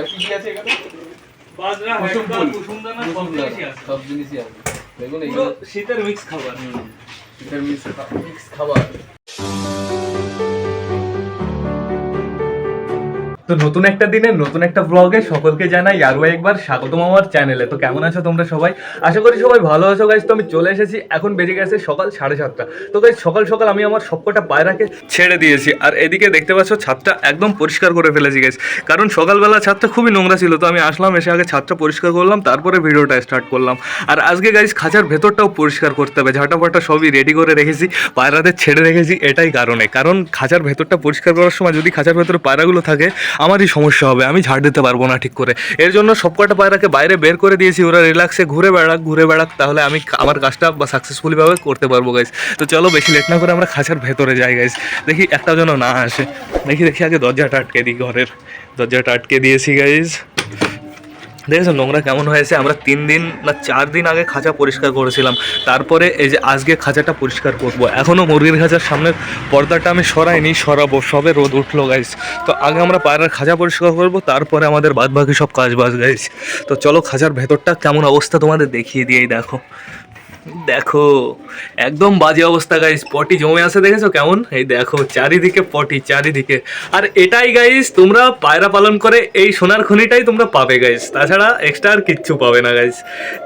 আর কি কি আছে এখানে? বাজরা কুসুম হ্যান্ডকাপ, সব জিনিসই আছে। সব জিনিসই আছে। দেখুন শীতের মিক্স খাবার। শীতের মিক্স মিক্স খাবার। তো নতুন একটা দিনে, নতুন একটা ব্লগে সকলকে জানাই আরও একবার স্বাগতম আমার চ্যানেলে তো কেমন আছো তোমরা সবাই? আশা করি সবাই ভালো আছো গাইজ তো আমি চলে এসেছি এখন বেজে গেছে সকাল সাড়ে সাতটা। তো গাইজ সকাল সকাল আমি আমার সবকটা পায়রাকে ছেড়ে দিয়েছি। আর এদিকে দেখতে পাচ্ছ ছাদটা একদম পরিষ্কার করে ফেলেছি গাইজ কারণ সকালবেলা ছাদটা খুবই নোংরা ছিল, তো আমি আসলাম, এসে আগে ছাদটা পরিষ্কার করলাম, তারপরে ভিডিওটা স্টার্ট করলাম। আর আজকে গাইজ খাঁচার ভেতরটাও পরিষ্কার করতে হবে। ঝাঁটা ফাটা সবই রেডি করে রেখেছি, পায়রাদের ছেড়ে রেখেছি, এটাই কারণে। কারণ খাঁচার ভেতরটা পরিষ্কার করার সময় যদি খাঁচার ভেতরে পায়রাগুলো থাকে আমারই সমস্যা হবে, আমি ঝাড় দিতে পারব না ঠিক করে। এর জন্য সবকটা পায়রাকে বাইরে বের করে দিয়েছি, ওরা রিল্যাক্সে ঘুরে বেড়াক ঘুরে বেড়াক, তাহলে আমি আমার কাজটা বা সাকসেসফুলিভাবে করতে পারব গাইজ তো চলো বেশি লেট না করে আমরা খাঁচার ভেতরে যাই গাইজ দেখি একটা যেন না আসে। দেখি দেখি আগে দরজাটা আটকে দিই ঘরের। দরজাটা আটকে দিয়েছি গাইজ দেখেছ নোংরা কেমন হয়েছে? আমরা তিন দিন না চার দিন আগে খাঁচা পরিষ্কার করেছিলাম। তারপরে এই যে আজকে খাঁচাটা পরিষ্কার করব। এখনও মুরগির খাঁচার সামনের পর্দাটা আমি সরাইনি, সরাবো, সবে রোদ উঠল গাইস তো আগে আমরা পায়রার খাঁচা পরিষ্কার করব, তারপরে আমাদের বাদ বাকি সব কাজ বাজ গাইস তো চলো খাঁচার ভেতরটা কেমন অবস্থা তোমাদের দেখিয়ে দিয়েই দেখো। দেখো, একদম বাজে অবস্থা গাইস পটি জমে আছে, দেখেছ কেমন? এই দেখো, চারিদিকে পটি, চারিদিকে। আর এটাই গাইস তোমরা পায়রা পালন করে, এই সোনার খনিটাই তোমরা পাবে গাইস তাছাড়া এক্সট্রা আর কিচ্ছু পাবে না গাইস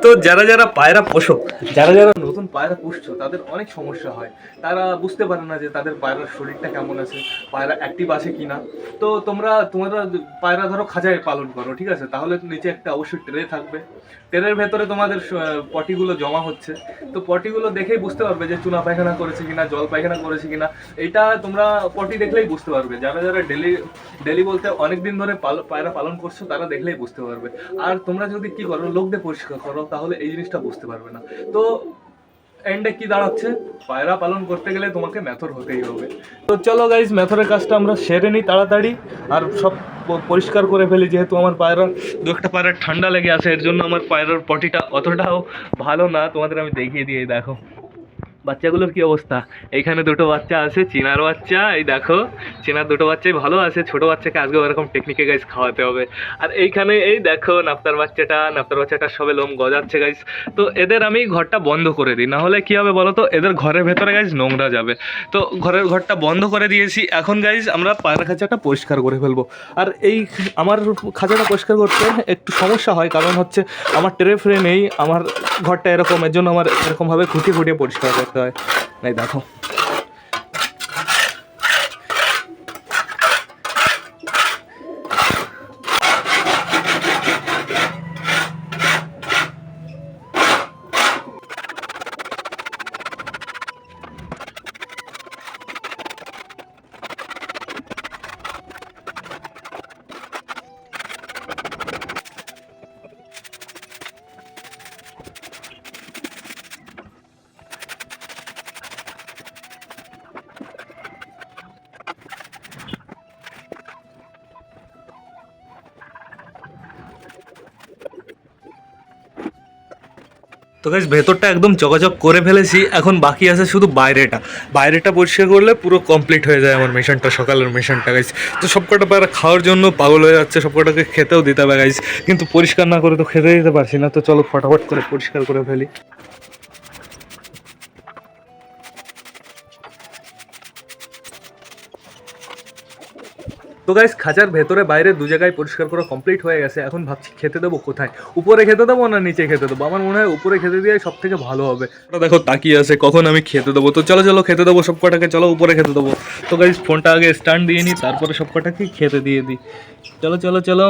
তো যারা যারা পায়রা পোষো যারা যারা নতুন পায়রা পুষছো, তাদের অনেক সমস্যা হয়। তারা বুঝতে পারে না যে তাদের পায়রার শরীরটা কেমন আছে, পায়রা অ্যাক্টিভ আছে কি না তো তোমরা তোমরা পায়রা ধরো খাঁচায় পালন করো, ঠিক আছে? তাহলে নিচে একটা অবশ্যই ট্রে থাকবে। ট্রেনের ভেতরে তোমাদের পটিগুলো জমা হচ্ছে। তো পটিগুলো দেখেই বুঝতে পারবে যে চুনা পায়খানা করেছে কিনা, জল পায়খানা করেছে কিনা। এটা তোমরা পটি দেখলেই বুঝতে পারবে। যারা যারা ডেলি ডেলি বলতে অনেক দিন ধরে পায়রা পালন করছ, তারা দেখলেই বুঝতে পারবে। আর তোমরা যদি কি করো, লোক দিয়ে পরিষ্কার করো, তাহলে এই জিনিসটা বুঝতে পারবে না। তো এন্ডে কি দাঁড়াচ্ছে? পায়রা পালন করতে গেলে তোমাকে মেথর হতেই হবে। তো চলো গাইজ মেথরের কাজটা আমরা সেরে নিই তাড়াতাড়ি আর সব পরিষ্কার করে ফেলি, যেহেতু আমার পায়রা দু একটা পায়রা ঠান্ডা লেগে আছে, এর জন্য আমার পায়রার পটিটা অতটাও ভালো না। তোমাদের আমি দেখিয়ে দিয়ে দেখো। বাচ্চাগুলোর কি অবস্থা? এইখানে দুটো বাচ্চা আছে, চীনার বাচ্চা, এই দেখো, চীনার দুটো বাচ্চাই ভালো আছে, ছোট বাচ্চাকে আজকে ওরকম টেকনিকে গাইজ খাওয়াতে হবে। আর এইখানে এই দেখো নাপ্তার বাচ্চাটা নাপ্তার বাচ্চাটা সবে লোম গজাচ্ছে গাইজ তো এদের আমি ঘরটা বন্ধ করে দিই, না হলে কি হবে বলো তো এদের ঘরের ভেতরে গাইজ নোংরা যাবে। তো ঘরের ঘরটা বন্ধ করে দিয়েছি, এখন গাইজ আমরা পায়রা খাঁচাটা পরিষ্কার করে ফেলব। আর এই আমার খাঁচাটা পরিষ্কার করতে একটু সমস্যা হয়, কারণ হচ্ছে আমার ট্রে ফ্রে নেই আমার ঘরটা এরকম, এর জন্য আমার এরকমভাবে খুঁটিয়ে খুঁটিয়ে পরিষ্কার করতে হয় এই দেখো তো গাছ ভেতরটা একদম চকাচক করে ফেলেছি। এখন বাকি আছে শুধু বাইরেটা। বাইরেটা পরিষ্কার করলে পুরো কমপ্লিট হয়ে যায় আমার মিশনটা সকালের মিশনটা গাইজ তো সব কটা বাইরে খাওয়ার জন্য পাগল হয়ে যাচ্ছে সব কটাকে খেতেও দিতে হবে কিন্তু পরিষ্কার না করে তো খেতে দিতে পারছি না। তো চলো, ফটাফট করে পরিষ্কার করে ফেলি। তো গাইস খাঁচার ভেতরে বাইরে দু জায়গায় পরিষ্কার করা কমপ্লিট হয়ে গেছে এখন ভাবছি খেতে দেবো কোথায় উপরে খেতে দেবো না নিচে খেতে দেবো আমার মনে হয় উপরে খেতে দিয়ে সব থেকে ভালো হবে ওটা দেখো তাকিয়ে আছে কখন আমি খেতে দেবো তো চলো চলো খেতে দেবো সব কটাকে চলো উপরে খেতে দেবো তো গাইস ফোনটা আগে স্ট্যান্ড দিয়ে নিই তারপরে সব কটাকে খেতে দিয়ে দিই চলো চলো চলো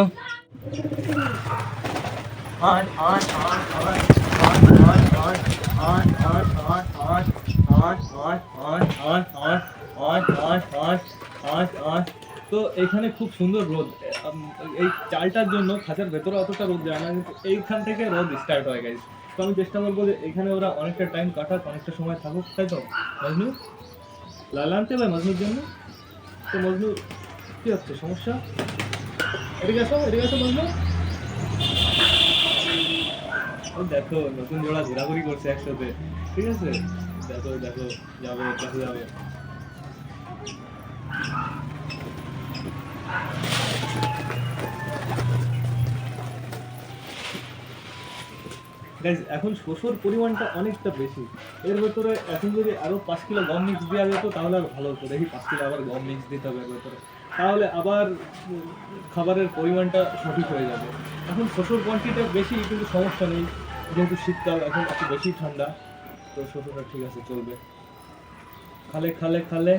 তো এখানে খুব সুন্দর রোদ। এই চালটার জন্য খাঁচার ভেতরে অতটা রোদ যায় না, কিন্তু এইখান থেকে রোদ স্টার্ট হয়ে গেছে তো আমি চেষ্টা করব যে এখানে ওরা অনেকটা টাইম কাটাক, অনেকটা সময় থাকুক, তাই তো? মজনু? লাল আনতে হবে মজনুর জন্য? তো মজনু, কী হচ্ছে, সমস্যা? এদিকে আসো এদিকে আসো মজনু। দেখো, নতুন জোড়া ঘোরাঘুরি করছে একসাথে। ঠিক আছে? দেখো দেখো, যাবে দেখো, যাবে। গাইজ এখন শস্যর পরিমাণটা অনেকটা বেশি। এর ভেতরে এখন যদি আরও পাঁচ কিলো গম মিক্স দেওয়া যেত, তাহলে আর ভালো হতো। দেখি পাঁচ কিলো আবার গম মিক্স দিতে হবে এর ভেতরে। তাহলে আবার খাবারের পরিমাণটা সঠিক হয়ে যাবে। এখন শস্যর কোয়ান্টিটি বেশি, কিন্তু সমস্যা নেই। যেহেতু শীতকাল, এখন একটু বেশি ঠান্ডা। তো শস্যটা ঠিক আছে, চলবে। খালে খালে খালে।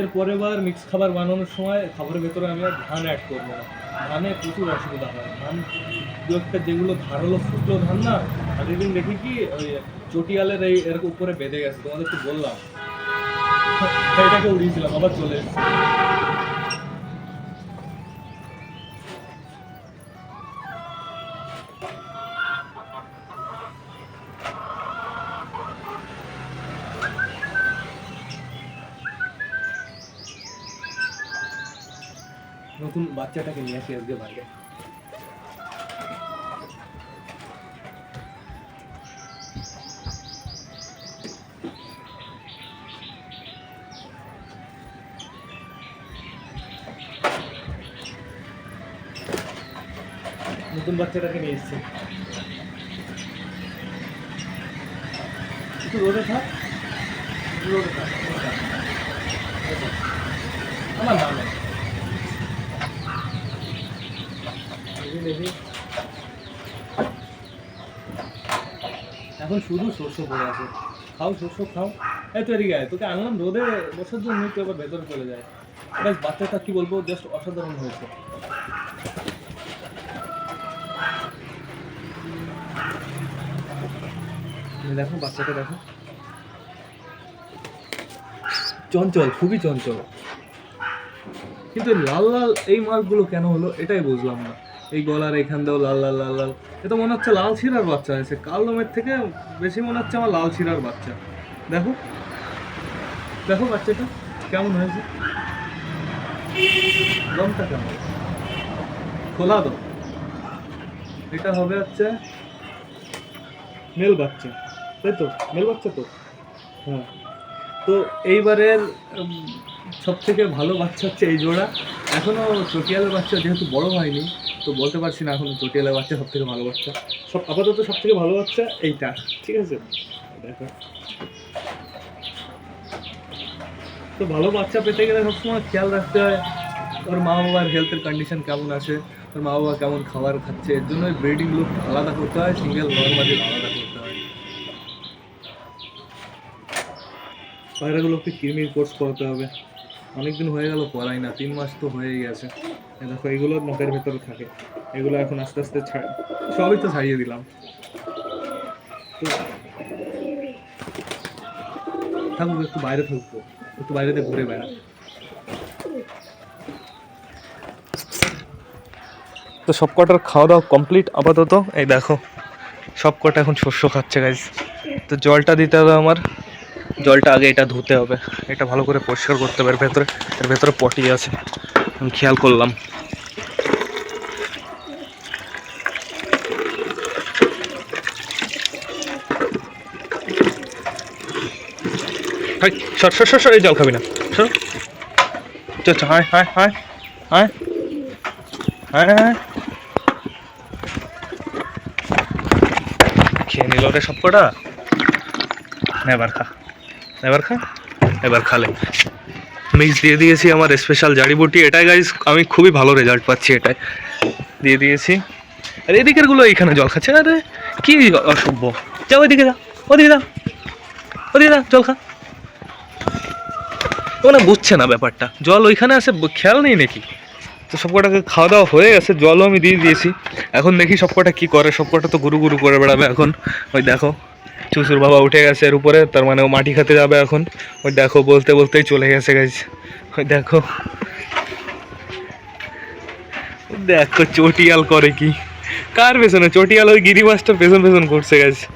এর পরের বার মিক্স খাবার বানানোর সময় খাবারের ভেতরে আমি ধান অ্যাড করব না। ধানে প্রচুর অসুবিধা হয়। ধান দু একটা যেগুলো ধারালো শুকলো ধান না আগের দিন দেখি কি ওই চটিয়ালের এই এর উপরে বেঁধে গেছে, তোমাদের তো বললাম। এটাকে উড়িয়েছিলাম, আবার চলে এসেছে। নতুন বাচ্চাটাকে নিয়ে আসি আজকে বাইরে নতুন বাচ্চাটাকে নিয়ে এসছি। একটু রোদে থাক। রোদে থাক আমার নাম এখন শুধু শস্য পড়ে আছে। খাও শস্য, খাও। এই তো এদিকে তোকে আনলাম রোদে বসার জন্য তুই ভেতরে চলে যায়। ব্যাস বাচ্চাটা কি বলব জাস্ট অসাধারণ হয়েছে। দেখো বাচ্চাটা দেখো। চঞ্চল, খুবই চঞ্চল। কিন্তু লাল লাল এই মার্কগুলো কেন হলো, এটাই বুঝলাম না। এই গলার এখান দিয়েও লাল লাল লাল লাল। এ তো মনে হচ্ছে লাল ছিঁড়ার বাচ্চা হয়েছে। কাল লোমের থেকে বেশি মনে হচ্ছে আমার লাল ছিঁড়ার বাচ্চা। দেখো। দেখো বাচ্চাটা, কেমন হয়েছে? রংটা কেমন? খোলা তো এটা হবে হচ্ছে মেল বাচ্চা। তাই তো? মেল বাচ্চা তো? হ্যাঁ। তো এইবারের সব থেকে ভালো বাচ্চা হচ্ছে এই জোড়া। এখনও চটিয়ালের বাচ্চা যেহেতু বড় হয়নি, তো বলতে পারছি না এখন চটিয়ালের বাচ্চা সব থেকে ভালো বাচ্চা। সব, আপাতত সব থেকে ভালো বাচ্চা এইটা, ঠিক আছে? দেখো। তো ভালো বাচ্চা পেতে গেলে সবসময় খেয়াল রাখতে হয় ওর মা বাবার হেলথের কন্ডিশন কেমন আছে ওর মা বাবা কেমন খাবার খাচ্ছে, এর জন্য ব্রিডিংগুলো আলাদা করতে হয় সিঙ্গেল নর্মালি আলাদা করতে হয়। পায়রাগুলোকে কৃমির কোর্স করাতে হবে। অনেকদিন হয়ে গেল করাই না, তিন মাস তো হয়েই গেছে। দেখো, এগুলো নখের ভেতরে থাকে। এগুলো এখন আস্তে আস্তে সবই তো ছাড়িয়ে দিলাম। তো থাকব একটু বাইরে থাকব একটু বাইরেতে ঘুরে বেড়া তো সব কটার খাওয়া দাওয়া কমপ্লিট আপাতত। এই দেখো সব কটা এখন শস্য খাচ্ছে গাইজ তো জলটা দিতে হবে আমার। জলটা আগে এটা ধুতে হবে। এটা ভালো করে পরিষ্কার করতে হবে, এর ভেতরে এর ভেতরে পটি আছে। আমি খেয়াল করলাম। সর সর সর সর, এই জল খাবি না। সর। চল হায় হায় হায় হায় হায় খেয়ে নিল রে সব কটা এবার খা। এবার খা, এবার খালে মিক্স দিয়ে দিয়েছি আমার স্পেশাল জাড়িবুটি এটাই গাইজ আমি খুবই ভালো রেজাল্ট পাচ্ছি এটাই। দিয়ে দিয়েছি। আর এদিকেরগুলো এইখানে জল খাচ্ছে। আরে, কি অসভ্য। যাও ওইদিকে যা ওদিকে যা ওদিকে যা জল খা। ওরা বুঝছে না ব্যাপারটা। জল ওইখানে আছে খেয়াল নেই নাকি? তো সব কটাকে খাওয়া দাওয়া হয়ে গেছে, জলও আমি দিয়ে দিয়েছি। এখন দেখি সব কটা কী করে সব কটা তো গুরু গুরু করে বেড়াবে এখন। ওই দেখো। চুসুর বাবা উঠে গেছে এর উপরে, তার মানে ও মাটি খেতে যাবে এখন। ওই দেখো, বলতে বলতেই চলে গেছে গেছে ওই দেখো। দেখো, চটিয়াল করে কি। কার পেছনে? চটিয়াল ওই গিরি মাছটা পেছন পেছন করছে গেছে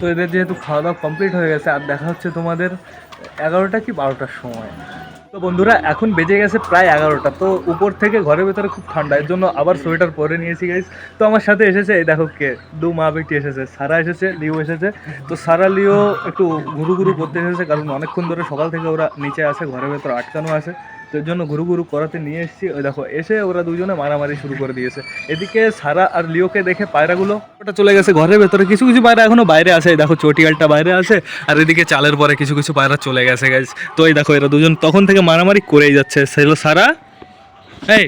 তো এদের যেহেতু খাওয়া দাওয়া কমপ্লিট হয়ে গেছে, আর দেখা হচ্ছে তোমাদের এগারোটা কি বারোটার সময়। তো বন্ধুরা, এখন বেজে গেছে প্রায় এগারোটা, তো উপর থেকে ঘরের ভেতরে খুব ঠান্ডা, এর জন্য আবার সোয়েটার পরে নিয়েছি গাইজ তো আমার সাথে এসেছে, এই দেখো কে, দু মা বেটি এসেছে, সারা এসেছে, লিও এসেছে। তো সারা লিও একটু ঘুরু ঘুরু করতে এসেছে, কারণ অনেকক্ষণ ধরে সকাল থেকে ওরা নিচে আসে ঘরের ভেতরে আটকানো আছে। তো জন্য ঘুরু ঘুরু করাতে নিয়ে এসেছি। ওই দেখো, এসে ওরা দুজনে মারামারি শুরু করে দিয়েছে। এদিকে সারা আর লিওকে দেখে পায়রাগুলো ওটা চলে গেছে ঘরের ভেতরে। কিছু কিছু পায়রা এখনও বাইরে আছে। দেখো, চটিয়ালটা বাইরে আছে। আর এদিকে চালের পরে কিছু কিছু পায়রা চলে গেছে গাইজ তো এই দেখো, এরা দুজন তখন থেকে মারামারি করেই যাচ্ছে। সেগুলো সারা। এই,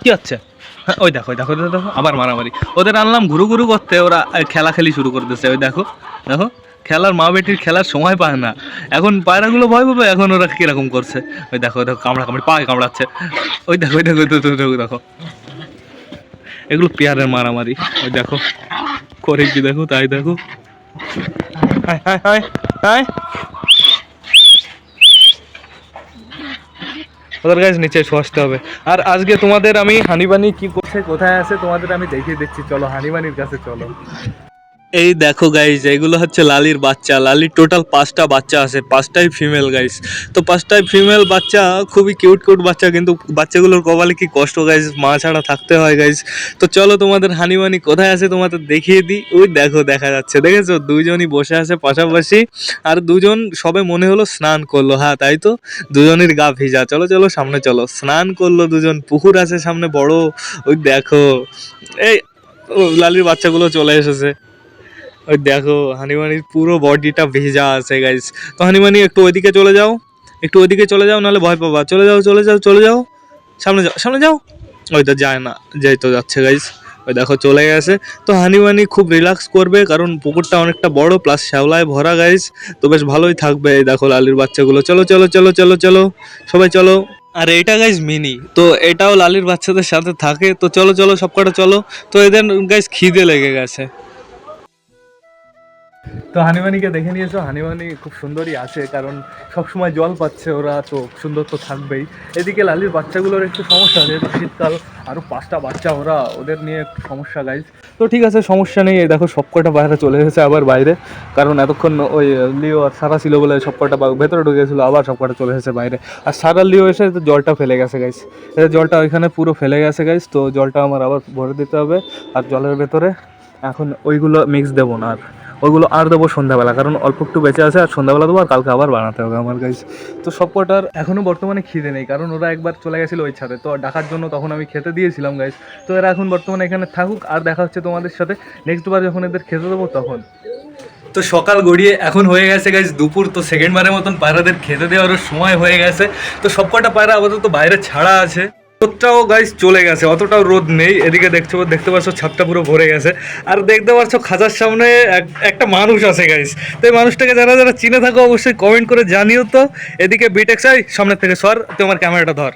কি হচ্ছে? হ্যাঁ ওই দেখো দেখো দেখো আবার মারামারি। ওদের আনলাম ঘুরু ঘুরু করতে। ওরা খেলা খেলি শুরু করে দিচ্ছে ওই দেখো দেখো। খেলার মা বেটির খেলার সময় পায় না। এখন পায়রাগুলো ভয় পাবে এখন ওরা কীরকম করছে? ওই দেখো দেখো কামড়া কামড়ি পায়ে কামড়াচ্ছে। ওই দেখো ওই দেখো দেখো, দেখো, এগুলো পেয়ারের মারামারি। ওই দেখো করে কি দেখো তাই দেখো। ওদের গাছ নিচে সসতে হবে। আর আজকে তোমাদের আমি হানিবানি কি করছে কোথায় আছে তোমাদের আমি দেখিয়ে দিচ্ছি। চলো হানিবানির কাছে চলো। এই দেখো গাইজ এগুলো হচ্ছে লালির বাচ্চা। লালির টোটাল পাঁচটা বাচ্চা আছে, পাঁচটাই ফিমেল গাইজ তো পাঁচটাই ফিমেল বাচ্চা, খুবই কিউট কিউট বাচ্চা, কিন্তু বাচ্চাগুলোর কপালে কি কষ্ট গাইজ মা ছাড়া থাকতে হয় গাইজ তো চলো তোমাদের হানিমানি কোথায় আছে তোমাদের দেখিয়ে দিই। ওই দেখো, দেখা যাচ্ছে। দেখেছ? দুজনই বসে আছে পাশাপাশি। আর দুজন সবে মনে হলো স্নান করল। হ্যাঁ তাই তো? দুজনের গা ভিজা। চলো চলো, সামনে চলো। স্নান করল দুজন। পুকুর আছে সামনে বড়। ওই দেখো। এই লালির বাচ্চাগুলো চলে এসেছে। ওই দেখো, হানিমানির পুরো বডিটা ভেজা আছে গাইজ তো হানিমানি, একটু ওইদিকে চলে যাও। একটু ওইদিকে চলে যাও, নাহলে ভয় পাবা। চলে যাও চলে যাও চলে যাও। সামনে যাও সামনে যাও। ওই তো যায় না, যাই তো যাচ্ছে গাইজ ওই দেখো, চলে গেছে। তো হানিমানি খুব রিল্যাক্স করবে, কারণ পুকুরটা অনেকটা বড় প্লাস শ্যাওলায় ভরা গাইজ তো বেশ ভালোই থাকবে এই দেখো, লালির বাচ্চাগুলো। চলো চলো চলো চলো চলো। সবাই চলো। আর এইটা গাইজ মিনি তো এটাও লালির বাচ্চাদের সাথে থাকে। তো চলো চলো, সবকটা চলো। তো এদের গাইজ খিদে লেগে গেছে। তো হানিমানিকে দেখে নিয়েছো? হানিমানি খুব সুন্দরই আছে কারণ সবসময় জল পাচ্ছে ওরা, তো সুন্দর তো থাকবেই। এদিকে লালির বাচ্চাগুলোর একটু সমস্যা, যেহেতু শীতকাল আরও পাঁচটা বাচ্চা ওরা, ওদের নিয়ে একটু সমস্যা গাইজ তো ঠিক আছে, সমস্যা নেই দেখো সবকটা বাইরে চলে এসেছে আবার বাইরে, কারণ এতক্ষণ ওই লিও আর সারা ছিল বলে সবকটা বা- ভেতরে ঢুকেছিল, আবার সবকটা চলে এসেছে বাইরে। আর সারা লিও এসে তো জলটা ফেলে গেছে গাইজ এটা জলটা ওইখানে পুরো ফেলে গেছে গাইজ তো জলটা আমার আবার ভরে দিতে হবে, আর জলের ভেতরে এখন ওইগুলো মিক্স দেবো না আর। ওইগুলো আর দেবো সন্ধ্যাবেলা, কারণ অল্প একটু বেঁচে আছে আর সন্ধ্যাবেলা দেবো আর কালকে আবার বানাতে হবে আমার গাইজ তো সব কটার এখনও বর্তমানে খিদে নেই, কারণ ওরা একবার চলে গেছিল ওই ছাদে। তো ডাকার জন্য তখন আমি খেতে দিয়েছিলাম গাইজ তো এরা এখন বর্তমানে এখানে থাকুক, আর দেখা হচ্ছে তোমাদের সাথে নেক্সট বার যখন এদের খেতে দেবো তখন। তো সকাল গড়িয়ে এখন হয়ে গেছে গাইজ দুপুর। তো সেকেন্ড বারের মতন পায়রাদের খেতে দেওয়ারও সময় হয়ে গেছে। তো সবকটা পায়রা আপাতত বাইরে ছাড়া আছে। রোদটাও গাইজ চলে গেছে অতটাও রোদ নেই। এদিকে দেখছ দেখতে পাচ্ছ ছাদটা পুরো ভরে গেছে। আর দেখতে পাচ্ছ খাঁচার সামনে একটা মানুষ আছে গাইজ তো এই মানুষটাকে যারা যারা চিনে থাকো অবশ্যই কমেন্ট করে জানিও তো। এদিকে বিটেক্স আই সামনের থেকে সর তুই আমার ক্যামেরাটা ধর।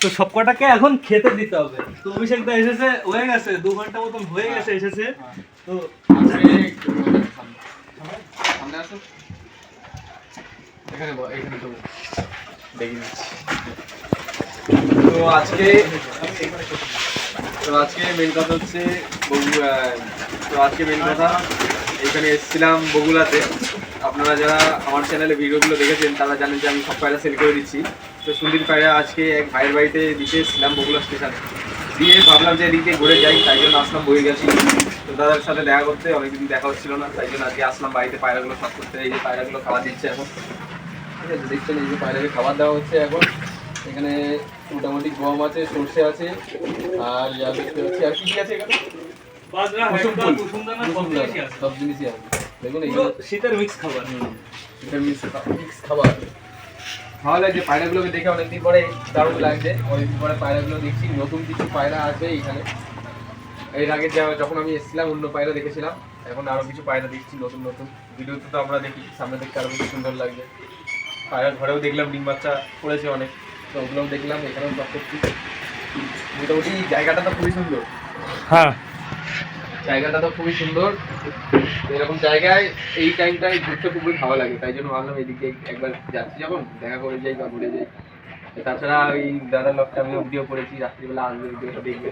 তো সবকটাকে এখন খেতে দিতে হবে। তো অভিষেক দা এসেছে হয়ে গেছে দু ঘণ্টা মতন হয়ে গেছে এসেছে। তো এখানে তো আজকে তো আজকে মেন কথা হচ্ছে তো আজকে মেন কথা, এখানে এসেছিলাম বগুলাতে আপনারা যারা আমার চ্যানেলে ভিডিওগুলো দেখেছেন, তারা জানেন যে আমি সব পায়রা সেল করে দিচ্ছি। তো সুন্দর পায়রা আজকে এক ভাইয়ের বাড়িতে দিতে এসেছিলাম বগুলা স্টেশনে দিয়ে ভাবলাম যে এদিক ঘুরে যাই, তাই জন্য আসলাম বয়ে গেছি তো দাদার সাথে দেখা করতে অনেকদিন দেখা হচ্ছিল না তাই জন্য আজকে আসলাম বাড়িতে পায়রাগুলো সাফ করতে। এই যে পায়রাগুলো খাবার দিচ্ছে এখন। ঠিক আছে দেখছেন এই যে পায়রাকে খাবার দেওয়া হচ্ছে এখন। এখানে মোটামুটি গম আছে সর্ষে আছে আর ইয়া দেখতে পাচ্ছি আর কি কি আছে এখানে? সব জিনিসই আছে। সব দেখুন শীতের মিক্স খাবার। মিক্স মিক্স খাবার। ভালো লাগছে পায়রাগুলোকে দেখে অনেকদিন পরে দারুণ লাগছে। অনেকদিন পরে পায়রাগুলো দেখছি নতুন কিছু পায়রা আছে এখানে। এর আগে যখন আমি এসেছিলাম অন্য পায়রা দেখেছিলাম এখন আরও কিছু পায়রা দেখছি নতুন নতুন। ভিডিওতে তো আমরা দেখি সামনে দেখতে আরও বেশি সুন্দর লাগছে পায়রা ঘরেও দেখলাম ডিম বাচ্চা পড়েছে অনেক। তো ওগুলোও দেখলাম এখানেও সব করছি। মোটামুটি জায়গাটা তো খুবই সুন্দর। হ্যাঁ। জায়গাটা তো খুবই সুন্দর। এরকম জায়গায় এই টাইমটায় ঘুরতে খুবই ভালো লাগে। তাই জন্য ভাবলাম এদিকে একবার যাচ্ছি যখন দেখা করে যাই বা ঘুরে যাই। তাছাড়া ওই দাদার লোকটা আমিও ভিডিও করেছি রাত্রিবেলা আসবে ভিডিওটা দেখবে।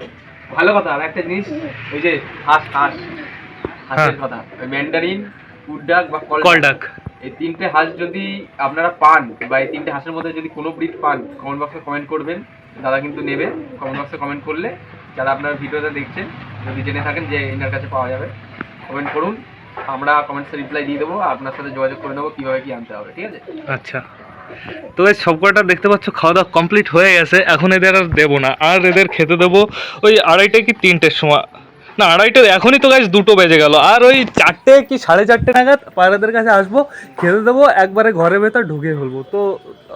ভালো কথা আর একটা জিনিস ওই যে হাঁস হাঁস। হাঁসের হ্যাঁ। কথা ম্যান্ডারিন উডডাক বা কল কলডাক এই তিনটে হাঁস যদি আপনারা পান বা এই তিনটে হাঁসের মধ্যে যদি কোনো ব্রিড পান কমেন্ট বক্সে কমেন্ট করবেন। দাদা কিন্তু নেবে কমেন্ট বক্সে কমেন্ট করলে যারা আপনার ভিডিওটা দেখছেন যদি জেনে থাকেন যে এনার কাছে পাওয়া যাবে কমেন্ট করুন। আমরা কমেন্টসে রিপ্লাই দিয়ে দেবো আপনার সাথে যোগাযোগ করে নেব কীভাবে কী আনতে হবে ঠিক আছে? আচ্ছা। তো এই সবকটা দেখতে পাচ্ছ খাওয়া দাওয়া কমপ্লিট হয়ে গেছে। এখন এদের আর দেবো না। আর এদের খেতে দেবো ওই আড়াইটে কি তিনটের সময়? না আড়াইটে এখনই তো গাছ দুটো বেজে গেল। আর ওই চারটে কি সাড়ে চারটে নাগাদ পায়রাদের কাছে আসব খেতে দেবো একবারে ঘরের ভেতর ঢুকে ফেলব। তো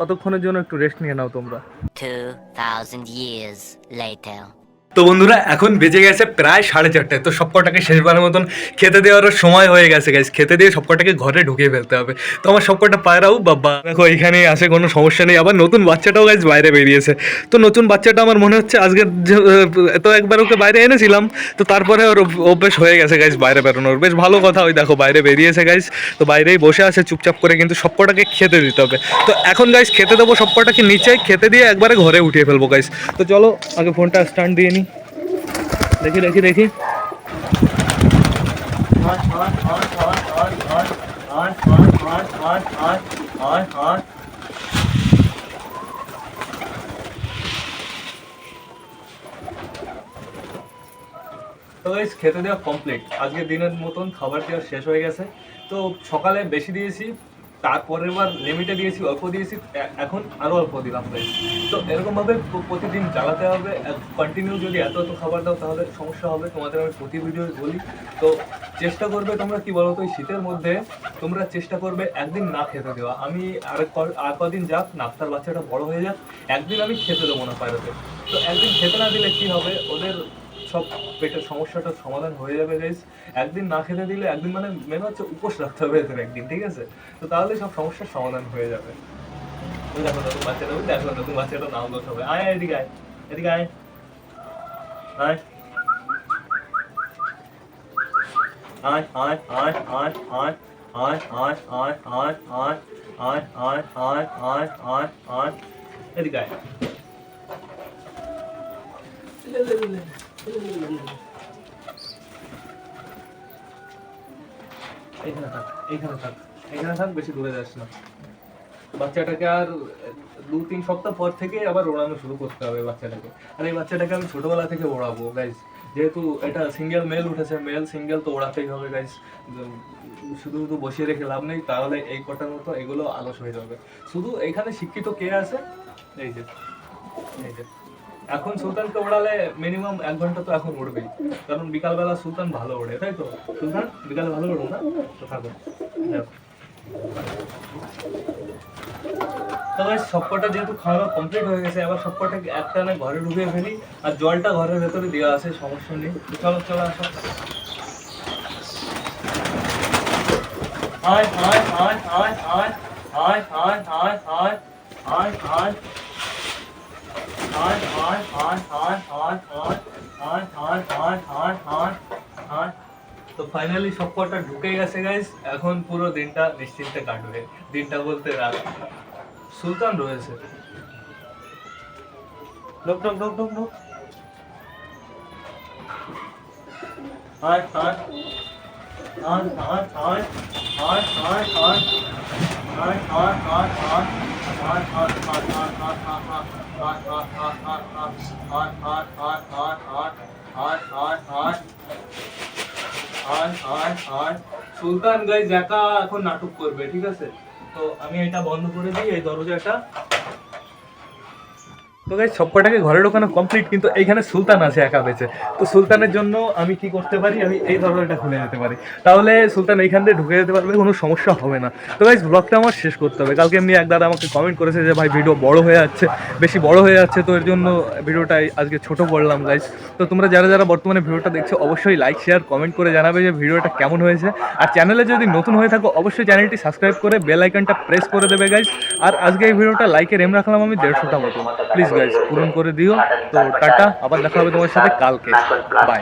অতক্ষণের জন্য একটু রেস্ট নিয়ে নাও তোমরা। 2,000 years later. তো বন্ধুরা, এখন বেজে গেছে প্রায় সাড়ে চারটে। তো সবকটাকে শেষবারের মতন খেতে দেওয়ারও সময় হয়ে গেছে গাইজ খেতে দিয়ে সবকটাকে ঘরে ঢুকিয়ে ফেলতে হবে। তো আমার সবকটা পায়রাও বাবা, দেখো এখানে আসে, কোনো সমস্যা নেই। আবার নতুন বাচ্চাটাও গাইজ বাইরে বেরিয়েছে। তো নতুন বাচ্চাটা আমার মনে হচ্ছে আজকে তো একবার ওকে বাইরে এনেছিলাম। তো তারপরে ওর অভ্যেস হয়ে গেছে গাইজ বাইরে বেরোনোর। বেশ ভালো কথা ওই দেখো, বাইরে বেরিয়েছে গাইজ তো বাইরেই বসে আছে চুপচাপ করে, কিন্তু সবকটাকে খেতে দিতে হবে। তো এখন গাইজ খেতে দেবো সবকটাকে নিচে, খেতে দিয়ে একবারে ঘরে উঠিয়ে ফেলব গাইজ তো চলো, আগে ফোনটা স্ট্যান্ড দিয়ে নিই দেখি দেখি দেখি। তো গাইস খেতে দেওয়া কমপ্লিট আজকে দিনের মতন খাবার দেওয়া শেষ হয়ে গেছে। তো সকালে বেশি দিয়েছি তারপরের বার লিমিটে দিয়েছি, অল্প দিয়েছি এখন আরও অল্প দিলাম গাইস তো এরকম ভাবে প্রতিদিন চালাতে হবে কন্টিনিউ যদি এত এত খাবার দাও তাহলে সমস্যা হবে, তোমাদের আমি প্রতি ভিডিও বলি। তো চেষ্টা করবে তোমরা কি বলো তো এই শীতের মধ্যে তোমরা চেষ্টা করবে একদিন না খেতে দেওয়া। আমি আর আর কদিন যাক নাফতার বাচ্চাটা বড় হয়ে যাক, একদিন আমি খেতে দেবো না পায়রাতে। তো একদিন খেতে না দিলে কি হবে? ওদের সব পেটের সমস্যাটার সমাধান হয়ে যাবে গাইস একদিন না খেতে দিলে একদিন মানে মেন হচ্ছে উপোস রাখতে হবে এদের একদিন ঠিক আছে তো তাহলে সব সমস্যার সমাধান হয়ে যাবে দেখো নতুন বাচ্চাটা দেখো নতুন বাচ্চাটা নাম দোষ হবে আয়, এদিকে আয় এদিকে আয় আয় আয় আয় আয় আয় আয় আয় আয় আয় আয় আয় আয় আয় আয় আয় আয় আয় এদিকে আয় এইখানে থাক এইখানে থাক বেশি দূরে যাস না। বাচ্চাটাকে আর দু তিন সপ্তাহ পর থেকে আবার ওড়ানো শুরু করতে হবে বাচ্চাটাকে। আর এই বাচ্চাটাকে আমি ছোটবেলা থেকে ওড়াবো গাইজ যেহেতু এটা সিঙ্গেল মেল উঠেছে মেল সিঙ্গেল তো ওড়াতেই হবে গাইজ শুধু শুধু বসিয়ে রেখে লাভ নেই, তাহলে এই কটার মতো এগুলো আলস হয়ে যাবে। শুধু এখানে শিক্ষিত কে আছে? এই যে এই যে। এখন সুলতানকে ওড়ালে মিনিমাম এক ঘণ্টা তো এখন উড়বেই কারণ বিকালবেলা সুলতান ভালো ওড়ে তাই তো সুলতান বিকালে ভালো ওড়ো না তো থাকো তবে সবকটা যেহেতু খাওয়া কমপ্লিট হয়ে গেছে এবার সবকটা একটা না ঘরে ঢুকিয়ে ফেলি আর জলটা ঘরের ভেতরে দেওয়া আছে সমস্যা নেই চলো চলো আসো আয় আয় আয় আয় আয় আয় আয় আয় আয় আয় আয় আয় আয় আয় আয় আয় আয় আয় আয় তো ফাইনালি সব কটা ঢুকে গেছে গাইস এখন পুরো দিনটা নিশ্চিন্তে কাটবে দিনটা বলতে রাত সুলতান রয়েছে ঢোক ঢোক ঢোক ঢোক ঢোক আয় আয় আয় আয় আয় আয় আয় আয় আয় আয় আয় আয় আয় আয় আয় আয় সুলতান গাইজ একা এখন নাটক করবে, ঠিক আছে? তো আমি এটা বন্ধ করে দিই, এই দরজাটা তো গাইজ সবকটাকে ঘরে ঢোকানো কমপ্লিট কিন্তু এইখানে সুলতান আছে একা বেঁচে। তো সুলতানের জন্য আমি কি করতে পারি? আমি এই দরজাটা খুলে যেতে পারি। তাহলে সুলতান এইখান দিয়ে ঢুকে যেতে পারবে, কোনো সমস্যা হবে না। তো গাইজ ব্লগটা আমার শেষ করতে হবে। কালকে এমনি এক দাদা আমাকে কমেন্ট করেছে যে, ভাই ভিডিও বড় হয়ে যাচ্ছে, বেশি বড় হয়ে যাচ্ছে, তো এর জন্য ভিডিওটা আজকে ছোট করলাম গাইজ তো তোমরা যারা যারা বর্তমানে ভিডিওটা দেখছ, অবশ্যই লাইক শেয়ার কমেন্ট করে জানাবে যে ভিডিওটা কেমন হয়েছে? আর চ্যানেলে যদি নতুন হয়ে থাকো, অবশ্যই চ্যানেলটি সাবস্ক্রাইব করে বেল আইকনটা প্রেস করে দেবে গাইজ আর আজকে এই ভিডিওটা লাইকের এম রাখলাম আমি, দেড়শোটা মতো। প্লিজ গাইজ পূরণ করে দিও। তো টাটা আবার দেখা হবে তোমার সাথে কালকে। বাই